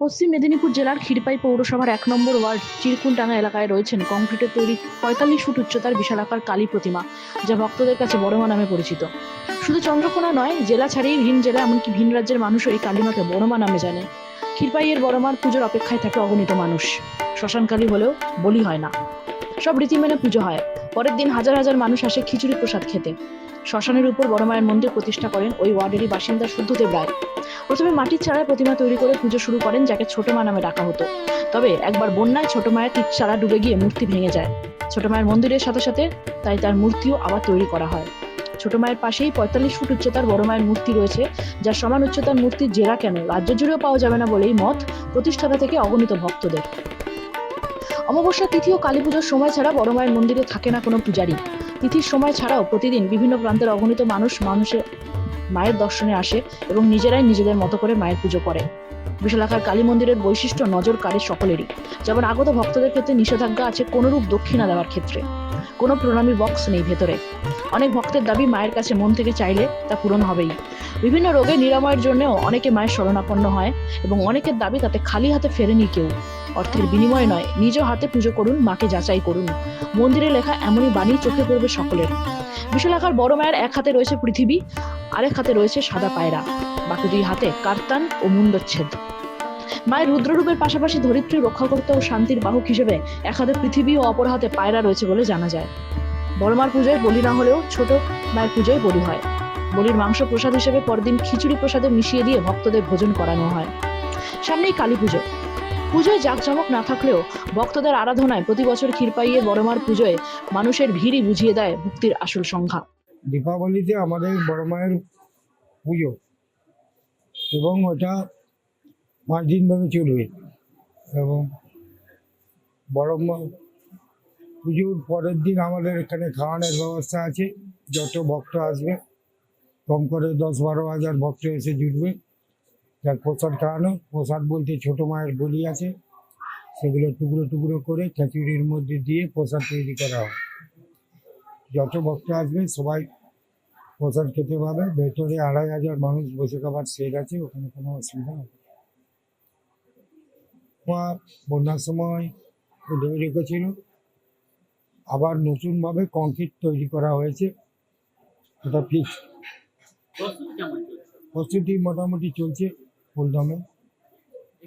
পশ্চিম মেদিনীপুর জেলার ক্ষীরপাই পৌরসভার এক নম্বর ওয়ার্ড চিরকুলডাঙ্গা এলাকায় রয়েছেন কংক্রিটের তৈরি পঁয়তাল্লিশ ফুট উচ্চতার বিশালাকার কালী প্রতিমা, যা ভক্তদের কাছে বড়মা নামে পরিচিত। শুধু চন্দ্রকোনা নয়, জেলা ছাড়িয়ে ভিন জেলা এমনকি ভিন রাজ্যের মানুষও এই কালীমাকে বড়মা নামে জানে। ক্ষীরপাইয়ের বড়মার পুজোর অপেক্ষায় থাকে অগণিত মানুষ। শ্মশানকালী হলেও বলি হয় না। সব রীতি মেনে পুজো হয়। পরের দিন হাজার হাজার মানুষ আসে খিচুড়ি প্রসাদ খেতে। শ্মশানের উপর বড় মায়ের মন্দির প্রতিষ্ঠা করেন ওই ওয়ার্ডেরই বাসিন্দা শুদ্ধদেব রায়। প্রথমে মাটির চারায় প্রতিমা তৈরি করে পুজো শুরু করেন, যাকে ছোট মা নামে ডাকা হতো। তবে একবার বন্যায় ছোট মায়ের চারা ডুবে গিয়ে মূর্তি ভেঙে যায়। ছোট মায়ের মন্দিরের সাথে সাথে তাই তার মূর্তিও আবার তৈরি করা হয়। ছোট মায়ের পাশেই পঁয়তাল্লিশ ফুট উচ্চতার বড় মায়ের মূর্তি রয়েছে, যার সমান উচ্চতার মূর্তির জেরা কেন? রাজ্য জুড়েও পাওয়া যাবে না বলেই মত প্রতিষ্ঠাতা থেকে অগণিত ভক্তদের। অমাবস্যা তিথি ও কালী পুজোর সময় ছাড়া বড় মায়ের মন্দিরে থাকে না কোনো পূজারি। তিথির সময় ছাড়াও প্রতিদিন বিভিন্ন প্রান্তের অগণিত মানুষ মানুষের মায়ের দর্শনে আসে এবং নিজেরাই নিজেদের মতো করে মায়ের পুজো করে। বিশালাকার কালী মন্দিরের বৈশিষ্ট্য নজর কাড়ে সকলেরই। যেমন আগত ভক্তদের ক্ষেত্রে নিষেধাজ্ঞা আছে কোনোরূপ দক্ষিণা দেওয়ার ক্ষেত্রে। কোনো প্রণামী বক্স নেই ভেতরে। অনেক ভক্তের দাবি মায়ের কাছে মন থেকে চাইলে তা পূরণ হবেই। বিভিন্ন রোগের নিরাময়ের জন্যও অনেকে মায়ের শরণাপন্ন হয় এবং অনেকের দাবি তাতে খালি হাতে ফেরেনি কেউ। অর্থের বিনিময় নয়, নিজ হাতে পুজো করুন, মাকে যাচাই করুন। মন্দিরে লেখা এমনই বাণী চোখে পড়বে সকলের। বিশালাকার বড় মায়ের এক হাতে রয়েছে পৃথিবী আরেক হাতে রয়েছে সাদা পায়রা, বাকি দুই হাতে কার্তান ও মুন্ডচ্ছেদ মায়ের রুদ্ররূপের পাশাপাশি ধরিত্রী রক্ষাকর্তা ও শান্তির বাহক হিসেবে এক হাতে পৃথিবী ও অপর হাতে পায়রা রয়েছে বলে জানা যায়। বড় মার পুজোয় বলি না হলেও ছোট মায়ের পুজোয় বলি হয়। বলির মাংস প্রসাদ হিসেবে পরদিন খিচুড়ি প্রসাদে মিশিয়ে দিয়ে ভক্তদের ভোজন করানো হয়। সামনেই কালী পুজো। পুজোয় জাঁকজমক না থাকলেও ভক্তদের আরাধনায় প্রতি বছর ক্ষীরপাইয়ে বড়মার পুজোয় মানুষের ভিড়ই বুঝিয়ে দেয় ভক্তির আসল সংখ্যা। দীপাবলিতে আমাদের বড় মায়ের পুজো এবং ওটা পাঁচ দিন ধরে চলবে এবং বড় মা পুজোর পরের দিন আমাদের এখানে খাওয়ানোর ব্যবস্থা আছে। যত ভক্ত আসবে, কম করে দশ বারো হাজার ভক্ত এসে জুটবে। যার প্রসাদ খাওয়ানো, প্রসাদ বলতে ছোটো মায়ের বলি আছে। সেগুলো টুকরো টুকরো করে খিচুড়ির মধ্যে দিয়ে প্রসাদ তৈরি করা হয়। যত ভক্ত আসবে সবাই প্রসাদ খেতে পাবে। ভেতরে আড়াই হাজার মানুষ বসে খাবার সেট আছে, ওখানে কোনো অসুবিধা হবে। বন্যার সময় ডেবে রেখেছিল আবার নতুনভাবে কংক্রিট তৈরি করা হয়েছে। ওটা ফিক্স প্রস্তুতি মোটামুটি চলছে ফুলদমে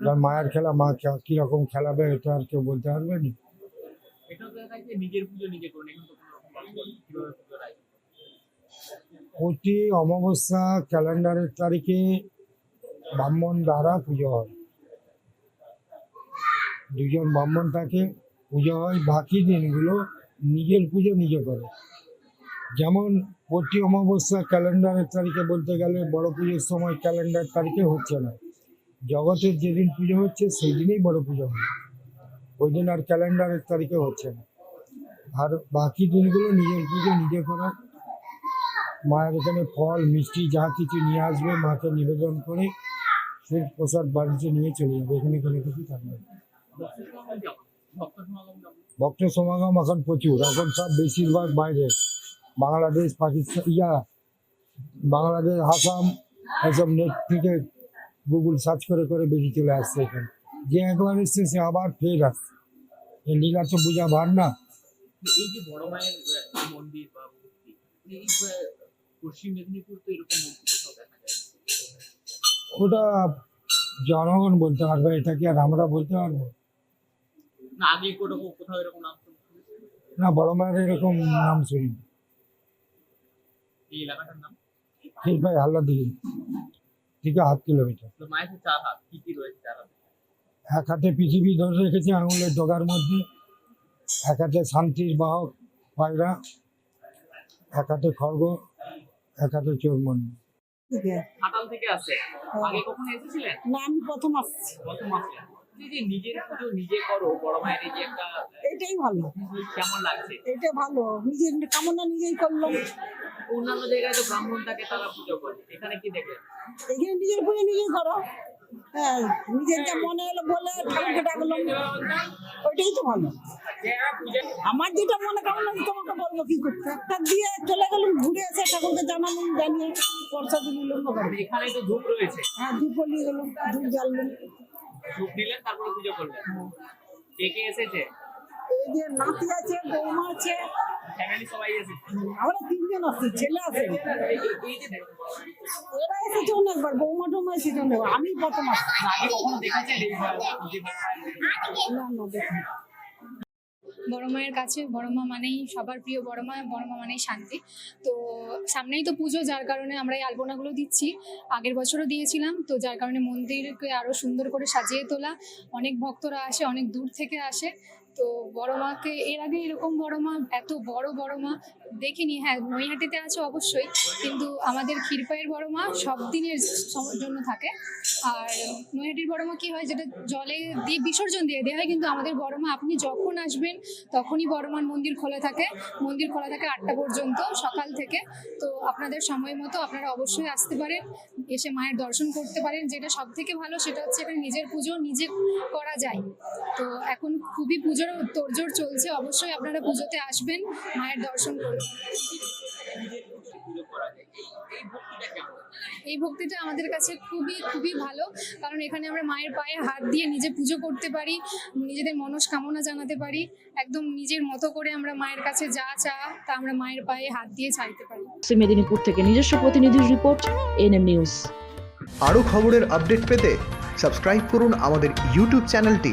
এবার মায়ের খেলা, মা কীরকম খেলাবে, এটা আর কেউ বলতে পারবে না। নিজের পুজো নিজে প্রতি অমাবস্যা ক্যালেন্ডারের তারিখে ব্রাহ্মণ দ্বারা পুজো হয়। দুজন ব্রাহ্মণ থাকে পুজো হয়, বাকি দিনগুলো নিজের পুজো নিজে করে। যেমন প্রতি অমাবস্যা ক্যালেন্ডারের তারিখে বলতে গেলে বড় পুজোর সময় ক্যালেন্ডার তারিখে হচ্ছে না। জগতের যেদিন পুজো হচ্ছে সেই দিনেই বড় পুজো হয়। ওই দিন আর ক্যালেন্ডারের তারিখে হচ্ছে না। আর বাকি দিনগুলো নিজের পুজো নিজে করা। মায়ের এখানে ফল, মিষ্টি, যা কিছু নিয়ে আসবে, মাকে নিবেদন করে সেই প্রসাদ বাড়িতে নিয়ে চলে যাবে। এখানে কোনো কিছু থাকবে। ভক্ত সমাগম এখন প্রচুর। এখন সব বেশিরভাগ বাইরে। বাংলাদেশ, পাকিস্তান, ইয়া, বাংলাদেশ, আসাম, এসব নেট থেকে গুগল সার্চ করে করে বেরিয়ে চলে আসছে এখানে। যে একবার এসছে, সে আবার ফের আসছে। লীলা তো বোঝা ভার না। এই যে বড় মায়ের মন্দির বা মূর্তি এই পশ্চিম মেদিনীপুর তো এরকম মূর্তি কোথাও দেখা যায় ওটা জনগণ বলতে পারবে এটা কি আর আমরা বলতে পারব? না আগে কোথাও কোথাও এরকম নাম না বড় মায়ের এরকম নাম শুনি। এই এলাকাটার নাম? ঠিক ভাই হাল্লা দিকে থেকে হাফ কিলোমিটার মায়ের চার হাত কি কি রয়েছে চার হাত? এক হাতে পৃথিবী ধরে রেখেছে আঙুলের ডগার মধ্যে। এক হাতে শান্তির বাহক পায়রা এক হাতে খড়গ এক হাতে চোরমন্ডি ঠিক খাটাল থেকে আসে আগে কখনো এসেছিলেন? না আমি প্রথম আসছি। প্রথম আসলেন। নিজের পুজো নিজে করো বড় মায়ের এই যে একটা এটাই ভালো। কেমন লাগছে? এটা ভালো। নিজের কামনা নিজেই করলাম। অন্যান্য জায়গায় তো ব্রাহ্মণ থাকে তারা পুজো করে। এখানে কি দেখলেন? এখানে নিজের পুজো নিজেই করো। হ্যাঁ নিজের যা মনে হলো বলে ঠাকুরকে ডাকলাম। ওইটাই তো ভালো। আমার যেটা মনে কামনা আমি তোমাকে বলব কি করতে? একটা দিয়ে চলে গেলাম ঘুরে এসে ঠাকুরকে জানালাম জানিয়ে পয়সা দিলাম এখানে তো ধূপ রয়েছে। হ্যাঁ ধূপ নিয়ে গেলাম ধূপ জ্বাললাম ধূপ দিলেন তারপরে পুজো করলেন। কে কে এসেছে? এই যে নাতি আছে বৌমা আছে। ফ্যামিলি সবাই এসেছে আমরা তিনজন আছি ছেলে আছে। এরা এসেছে অনেকবার বৌমা টৌমা এসেছে অনেকবার। আমি প্রথম আসছি। আগে কখনো দেখেছেন না না দেখি বড় মায়ের কাছে, বড় মা মানেই সবার প্রিয় বড় মা বড় মা মানেই শান্তি। তো সামনেই তো পুজো, যার কারণে আমরা এই আলপনাগুলো দিচ্ছি। আগের বছরও দিয়েছিলাম, তো যার কারণে মন্দিরকে আরও সুন্দর করে সাজিয়ে তোলা। অনেক ভক্তরা আসে, অনেক দূর থেকে আসে। তো বড় মাকে, এর আগে এরকম বড় মা, এত বড় বড় মা দেখিনি। হ্যাঁ নৈহাটিতে আছে অবশ্যই, কিন্তু আমাদের ক্ষীরপাইয়ের বড় মা সব দিনের জন্য থাকে। আর নৈহাটির বড় মা কি হয়, যেটা জলে দিয়ে, বিসর্জন দিয়ে দেওয়া হয়, কিন্তু আমাদের বড় মা, আপনি যখন আসবেন, তখনই বড় মার মন্দির খোলা থাকে। মন্দির খোলা থাকে আটটা পর্যন্ত, সকাল থেকে। তো আপনাদের সময় মতো আপনারা অবশ্যই আসতে পারেন, এসে মায়ের দর্শন করতে পারেন। যেটা সব থেকে ভালো, সেটা হচ্ছে এখানে নিজের পুজো নিজে করা যায়। তো এখন খুবই পুজোর তোড়জোড় চলছে অবশ্যই আপনারা পুজোতে আসবেন মায়ের দর্শন করবেন পুজো করা যায় এই এই ভক্তিটা কেমন এই ভক্তিটা আমাদের কাছে খুবই খুবই ভালো কারণ এখানে আমরা মায়ের পায়ে হাত দিয়ে নিজে পুজো করতে পারি নিজেদের মনস্কামনা জানাতে পারি একদম নিজের মতো করে আমরা মায়ের কাছে যা চা তা আমরা মায়ের পায়ে হাত দিয়ে চাইতে পারি। মেদিনীপুর থেকে নিজস্ব প্রতিনিধির রিপোর্ট এনএম নিউজ আরও খবরের আপডেট পেতে সাবস্ক্রাইব করুন আমাদের ইউটিউব চ্যানেলটি